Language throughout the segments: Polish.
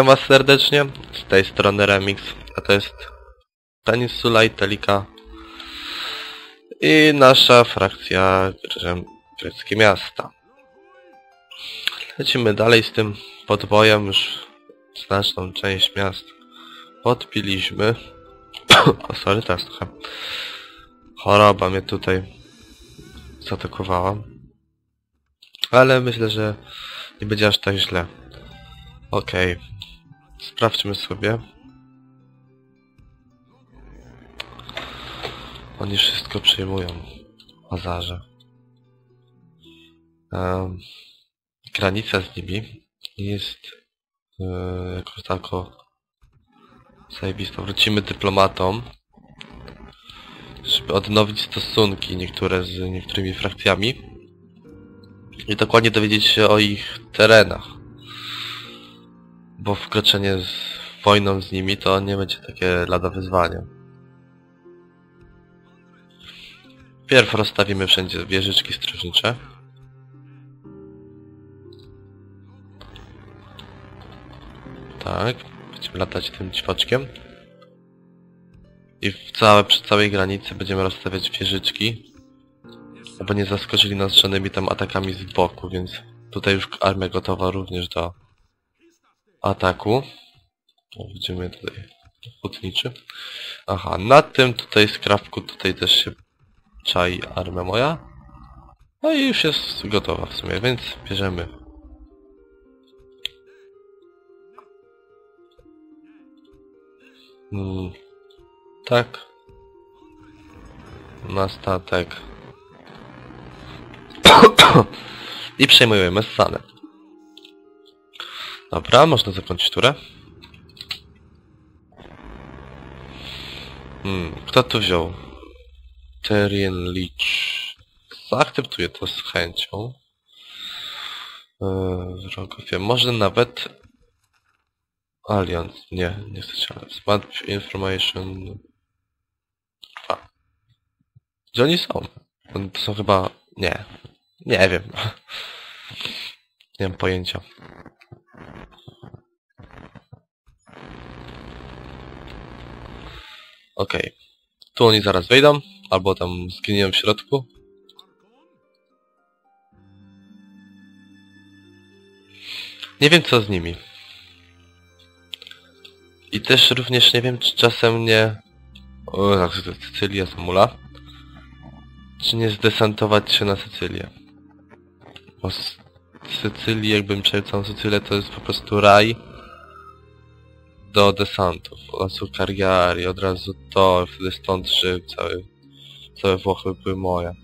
Witam was serdecznie, z tej strony Remix, a to jest Peninsula Italica i nasza frakcja gre- greckie miasta. Lecimy dalej z tym podbojem, już znaczną część miast podpiliśmy. o sorry, teraz trochę choroba mnie tutaj zaatakowała. Ale myślę, że nie będzie aż tak źle. Okej. Sprawdźmy sobie. Oni wszystko przyjmują. Azarze. Um, granica z nimi jest yy, jakoś tako zajebista. Wrócimy dyplomatom, żeby odnowić stosunki niektóre z niektórymi frakcjami i dokładnie dowiedzieć się o ich terenach bo wkroczenie z wojną z nimi to nie będzie takie lada wyzwanie. Pierw rozstawimy wszędzie wieżyczki strażnicze. Tak, będziemy latać tym ćwoczkiem. I w całe, przy całej granicy będziemy rozstawiać wieżyczki. Aby nie zaskoczyli nas żadnymi tam atakami z boku, więc tutaj już armia gotowa również do ataku. Widzimy tutaj hutniczy. Aha, na tym tutaj skrawku tutaj też się czai armia moja. No i już jest gotowa w sumie, więc bierzemy. Hmm, tak. Na statek. I przejmujemy Sanę. Dobra, można zakończyć turę. Hmm, kto tu wziął? Tyrion Leech. Zaakceptuję to z chęcią. Eee, wrogowie. Może nawet... Alliance. Nie, nie chcecie Alliance. Information... Gdzie oni są? To są chyba... Nie. Nie wiem. nie mam pojęcia. Okej. Tu oni zaraz wejdą, albo tam zginiemy w środku. Nie wiem co z nimi. I też również nie wiem czy czasem nie... O, tak, Sycylia Samula. Czy nie zdesantować się na Sycylię. Bo z Sycylii, jakbym przejechał całą Sycylię, to jest po prostu raj do desantów. Od razu Cagliari, od razu to, wtedy stąd żył, cały, całe Włochy były moje.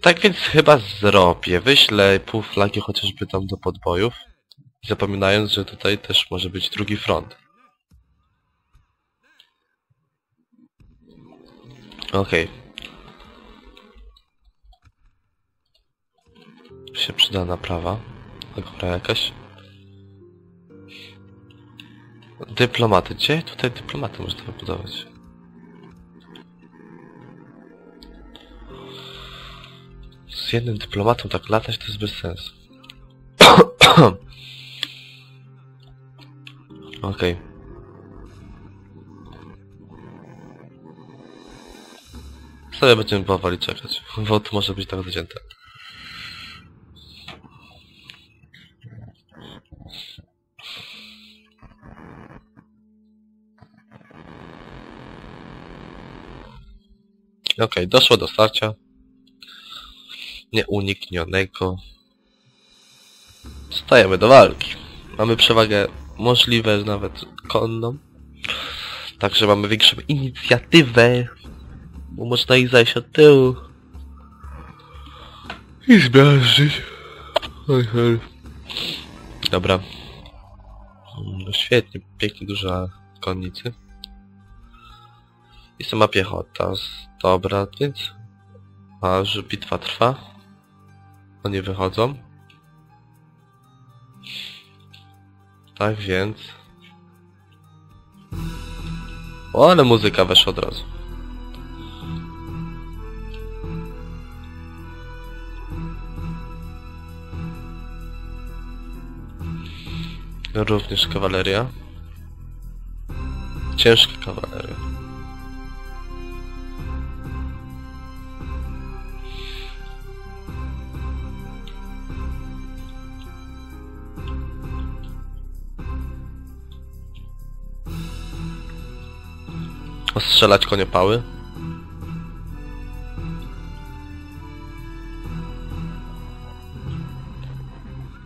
Tak więc chyba zrobię. Wyślę pół flagi chociażby tam do podbojów. Zapominając, że tutaj też może być drugi front. Okej. Okay. Się przyda naprawa. Dobra jakaś. Dyplomaty. Gdzie tutaj dyplomaty można wybudować? Z jednym dyplomatą tak latać to jest bez sensu. Okej. Okay. Sobie będziemy powoli czekać. Wod może być tak zacięte. Okej, doszło do starcia. Nieuniknionego. Stajemy do walki. Mamy przewagę możliwe nawet konną. Także mamy większą inicjatywę. Bo można ich zajść od tyłu. I zmiażdżyć. Dobra. No świetnie, pięknie duża konnicy. I sama piechota. Dobra, więc... A, że bitwa trwa. Oni wychodzą. Tak więc... O, ale muzyka weszła od razu. Również kawaleria. Ciężka kawaleria. Ostrzelać koniepały.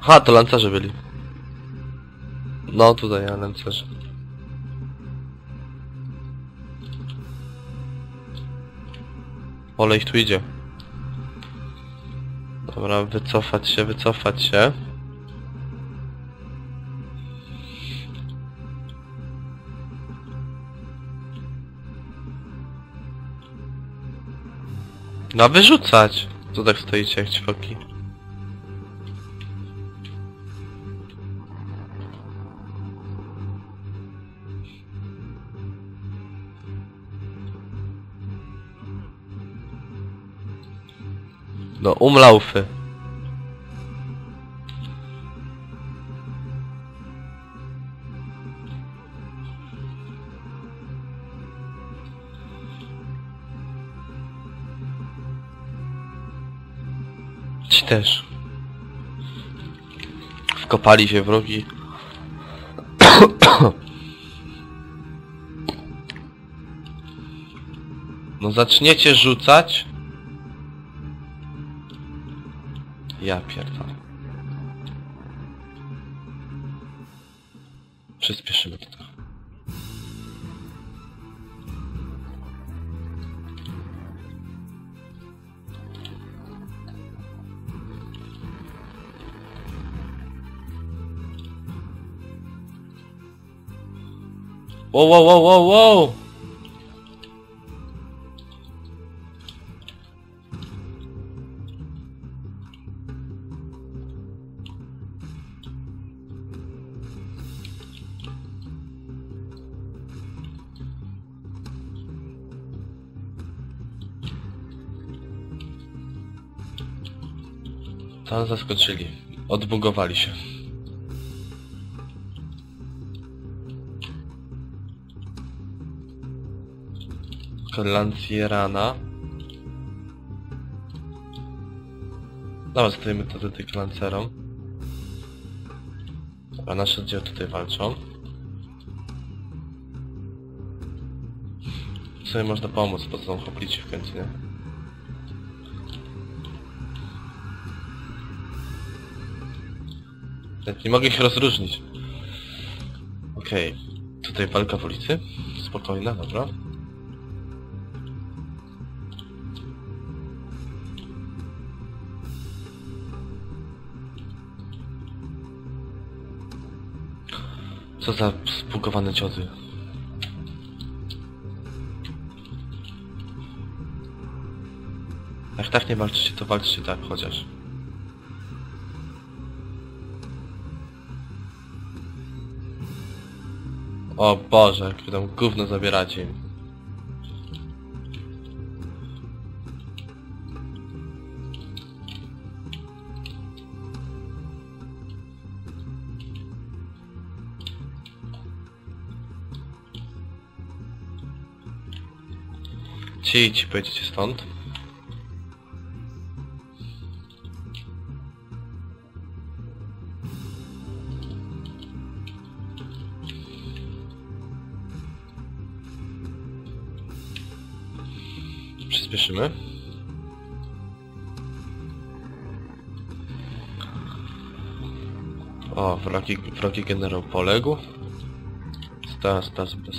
Ha, to lancerze byli. No tutaj, ja lancerze. Ole ich tu idzie. Dobra, wycofać się, wycofać się. No wyrzucać! Co tak stoicie jak ćwoki? No, umlaufy. Też. Wkopali się wrogi. No zaczniecie rzucać. Ja pierdolę. Przyspieszymy to Wow, wow, wow, wow, wow! Tam zaskoczyli. Odbugowali się. Lancierana. Dobra, stoimy to tych lancerom. Dobra, nasze oddziały tutaj walczą. W można pomóc, bo są hoplici w końcu, nie? Nie mogę ich rozróżnić. Okej. Tutaj walka w ulicy. Spokojna, dobra. Co za spugowane ciody. Jak tak nie walczycie, to walczcie tak chociaż. O Boże, tam gówno zabieracie im. Ci, ci pojedziecie stąd. Przyspieszymy. O, wrogi, wrogi generał poległ. Teraz, teraz będę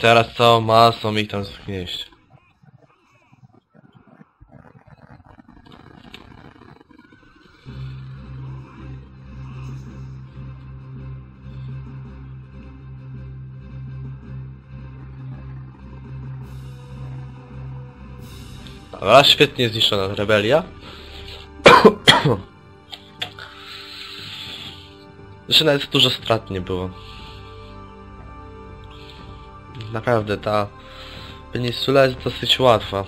teraz całą masą ich tam zgnieść. Dobra, świetnie zniszczona rebelia. Jeszcze nawet dużo strat nie było. Naprawdę ta peninsula jest dosyć łatwa.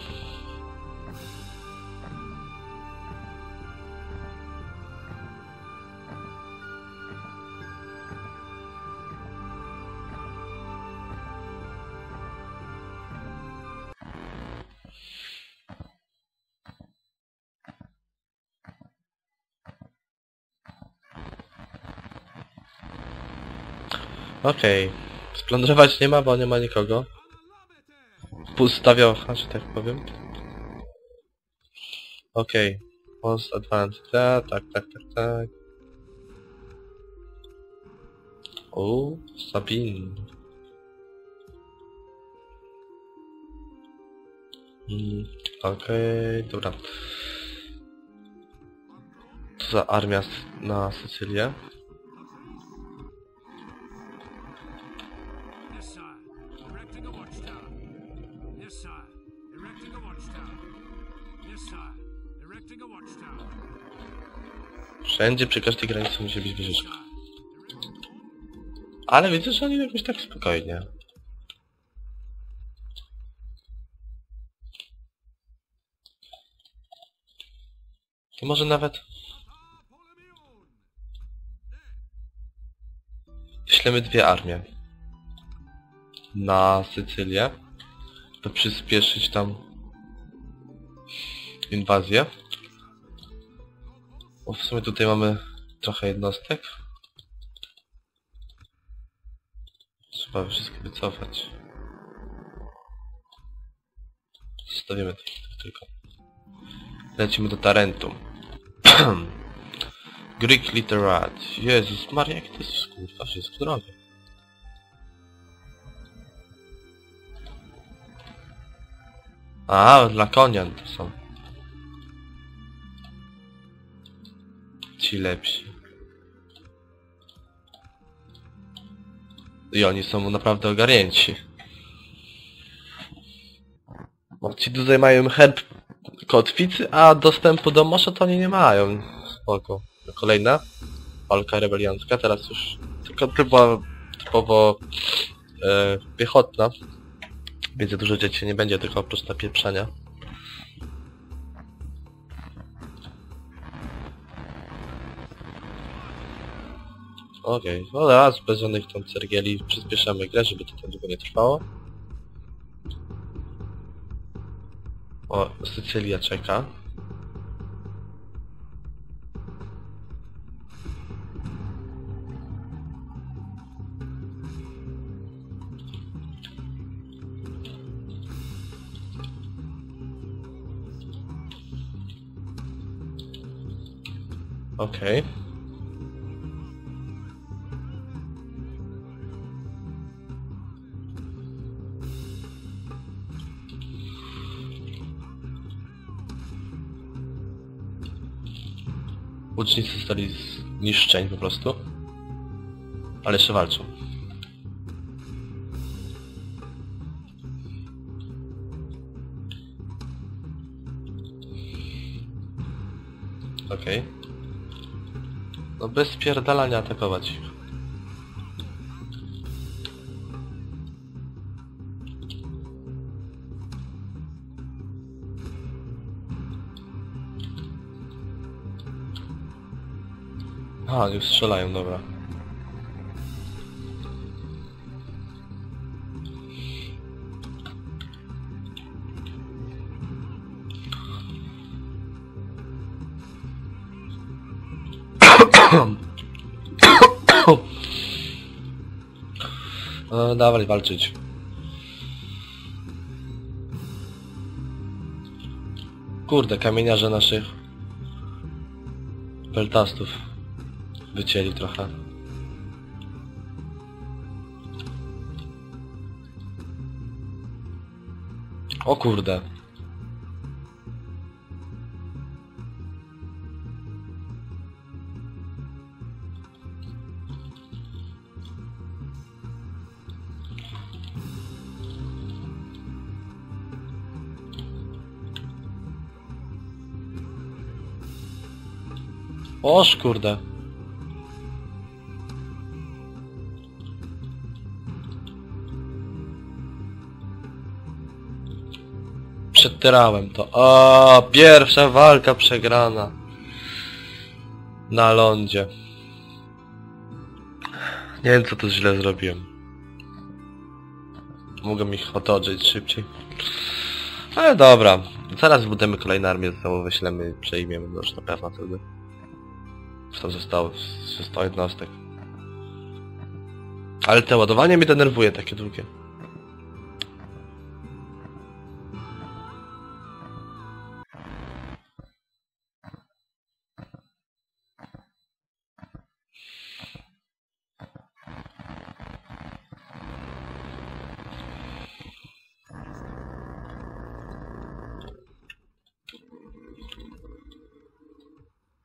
Okej. Splądrować nie ma, bo nie ma nikogo. Pustawia ocha, że tak powiem. Okej. Most advanced. Tak, tak, tak, tak, tak. O, Sabin. Mm, Okej, dobra. Co za armia na Sycylię? Wszędzie przy każdej granicy musi być wieżyczka. Ale widzę, że oni jakoś tak spokojnie. To może nawet... Wyślemy dwie armie. Na Sycylię. By przyspieszyć tam... Inwazję. Bo w sumie tutaj mamy trochę jednostek. Trzeba wszystko wycofać. Zostawimy to tylko. Lecimy do Tarentum. Greek Literat. Jezus Maria, jak to jest kurwa wszystko drogie. A, dla konian to są. Ci lepsi. I oni są naprawdę ogarnięci. Bo ci tutaj mają herb kotwicy, a dostępu do morza to oni nie mają. Spoko. Kolejna walka rebeliancka, teraz już tylko typowo, typowo e, piechotna. Więc dużo dzieci nie będzie, tylko prosta pieprzenia. Okej, no raz, bez żadnych tam cergieli przyspieszamy grę, żeby to tak długo nie trwało. O, Sycylia czeka. Okej. Łucznicy zostali zniszczeni po prostu. Ale jeszcze walczą. Okej. No bez spierdalania atakować ich. A, już strzelają, dobra. No, dawaj walczyć. Kurde, kamieniarze naszych peltastów wycięli trochę. O kurde. Oż kurde. Przegrałem to. O, pierwsza walka przegrana. Na lądzie. Nie wiem co tu źle zrobiłem. Mogłem ich otoczyć szybciej. Ale dobra. Zaraz budujemy kolejną armię, znowu wyślemy, przejmiemy no już na pewno wtedy. Co zostało? Z 100 jednostek. Ale te ładowanie mnie denerwuje takie długie.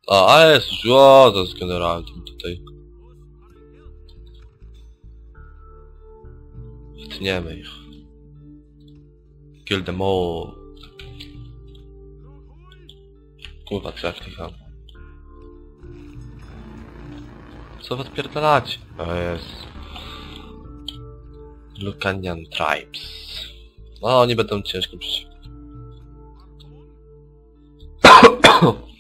A, ale złoto z generalem tutaj. Wtniemy ich. Kill them all. Kurwa, co ja klikam? Co wy odpierdalacie? O jest. Lucanian Tribes. No, oni będą ciężkim przeciwnikiem.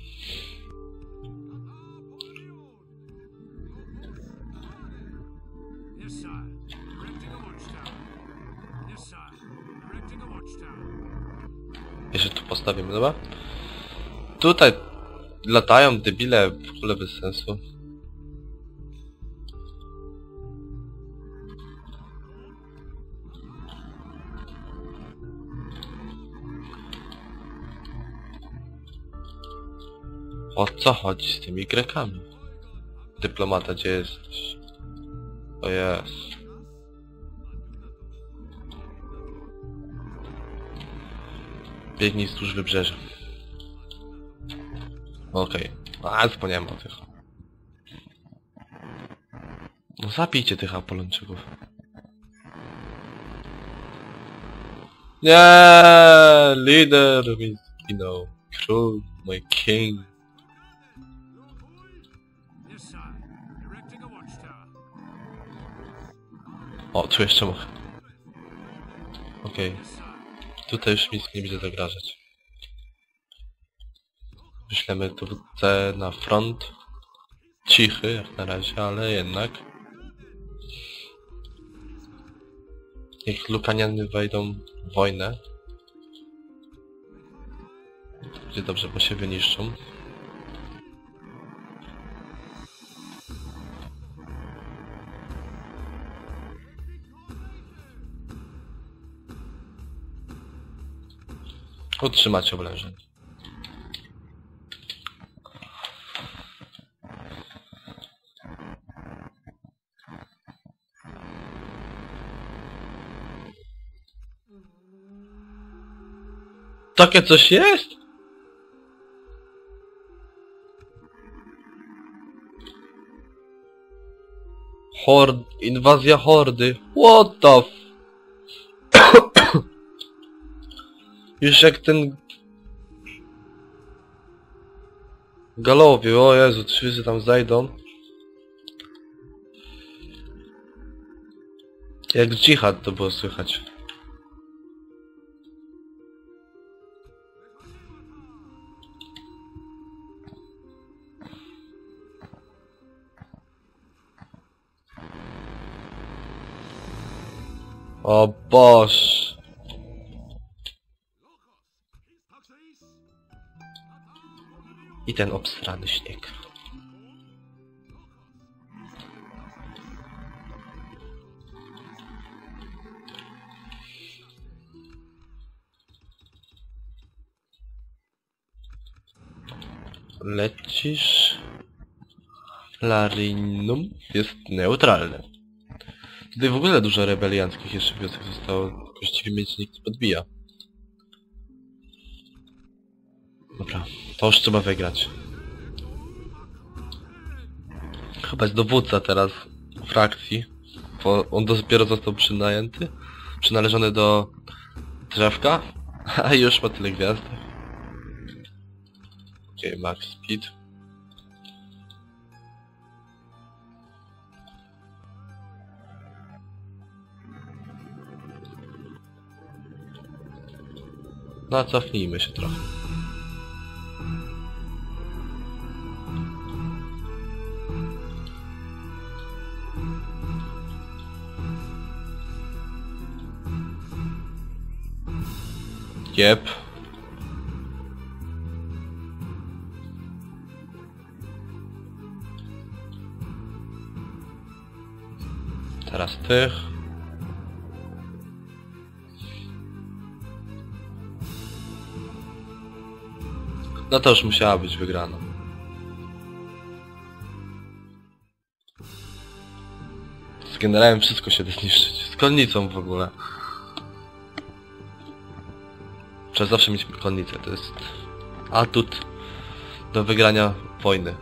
Postawimy, dobra? Tutaj latają debile w ogóle bez sensu. O co chodzi z tymi Grekami? Dyplomata, gdzie jesteś? O jest. Biegnij wzdłuż wybrzeża. Okej. A, zapomniałem o tych. No zabijcie tych Apolończyków. Nie, lider mi zginął. Król, mój king. O, tu jeszcze mogę. Okej. Sir. Tutaj już nic nie będzie zagrażać. Wyślemy dowódcę na front. Cichy jak na razie, ale jednak. Niech Lukaniany wejdą w wojnę. Będzie dobrze, bo się wyniszczą. Utrzymać oblężenie. Takie coś jest? Hord... Inwazja hordy. What the Już jak ten... Galowie, o Jezu, wszyscy tam zajdą. Jak dżihad to było słychać. O Boż. I ten obstrany śnieg. Lecisz... Larinum jest neutralne. Tutaj w ogóle dużo rebelianckich jeszcze wiosek zostało. Właściwie mnie nikt nie podbija. To już trzeba wygrać. Chyba jest dowódca teraz frakcji. Bo on dopiero został przynajęty. Przynależony do drzewka. A już ma tyle gwiazdek. Okej, max speed. No cofnijmy się trochę. Jep. Teraz tych. No to już musiała być wygrana. Z generałem wszystko się da zniszczyć. Z konnicą w ogóle. Trzeba zawsze mieć konnicę. To jest atut do wygrania wojny.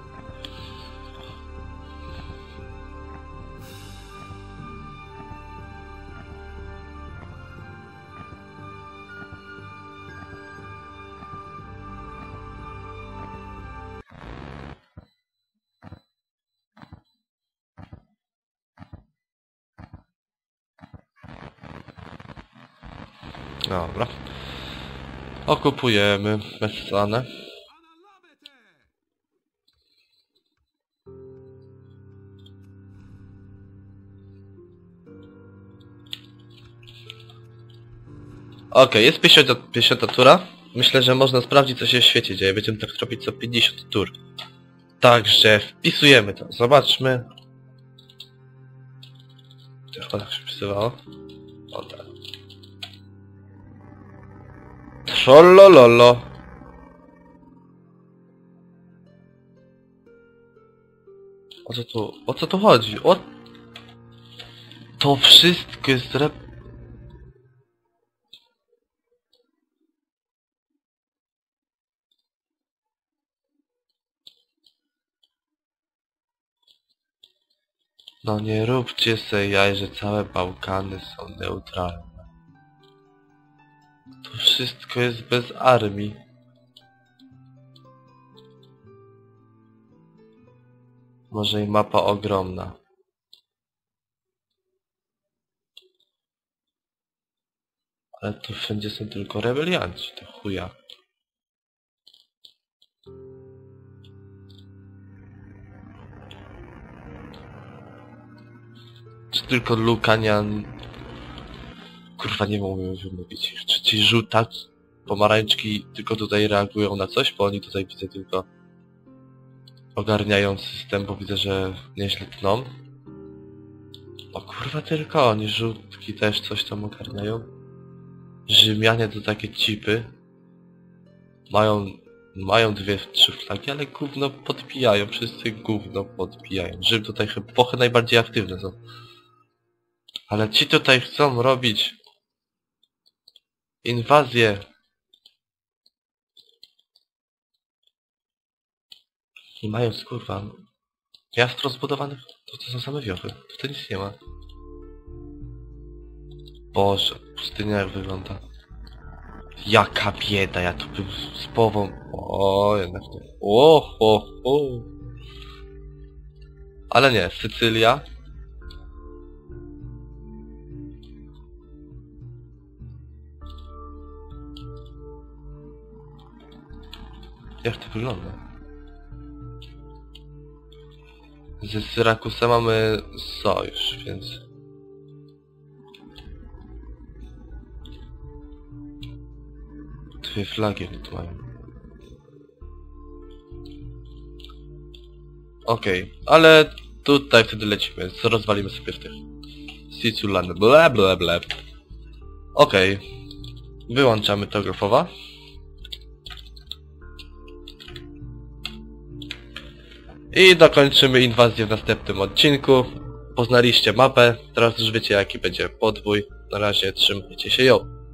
Okupujemy Messanę. Okej, jest 50, 50 tura. Myślę, że można sprawdzić co się w świecie dzieje. Będziemy tak robić co 50 tur. Także wpisujemy to. Zobaczmy. Chyba tak się wpisywało. Trollololo. O co tu, o co tu chodzi? O... To wszystko jest rep... No nie róbcie se jaj, że całe Bałkany są neutralne. To wszystko jest bez armii. Może i mapa ogromna. Ale to wszędzie są tylko rebelianci, to chuja. Czy tylko Lukanian... Kurwa, nie mogę wymówić. Czy ci żółtaci, pomarańczki tylko tutaj reagują na coś? Bo oni tutaj widzę tylko ogarniają system, bo widzę, że nieźle tną. O kurwa, tylko oni żółtki też coś tam ogarniają. Rzymianie to takie cipy. Mają, mają dwie, trzy flagi, ale gówno podbijają. Wszyscy gówno podbijają. Rzym tutaj chyba najbardziej aktywne są. Ale ci tutaj chcą robić inwazję. I mają skurwa miast rozbudowanych, to, to są same wiochy. Tutaj nic nie ma. Boże, pustynia jak wygląda. Jaka bieda, ja tu bym z połową... O, jednak nie. O, ho. Ale nie, Sycylia. Jak to wygląda? Ze Syrakusa mamy sojusz, więc... Dwie flagi mają. Okej, ale tutaj wtedy lecimy, rozwalimy sobie w tych. Siculan, ble ble ble. Okej. Wyłączamy to grafowa. I dokończymy inwazję w następnym odcinku. Poznaliście mapę, teraz już wiecie jaki będzie podwój. Na razie trzymajcie się ją.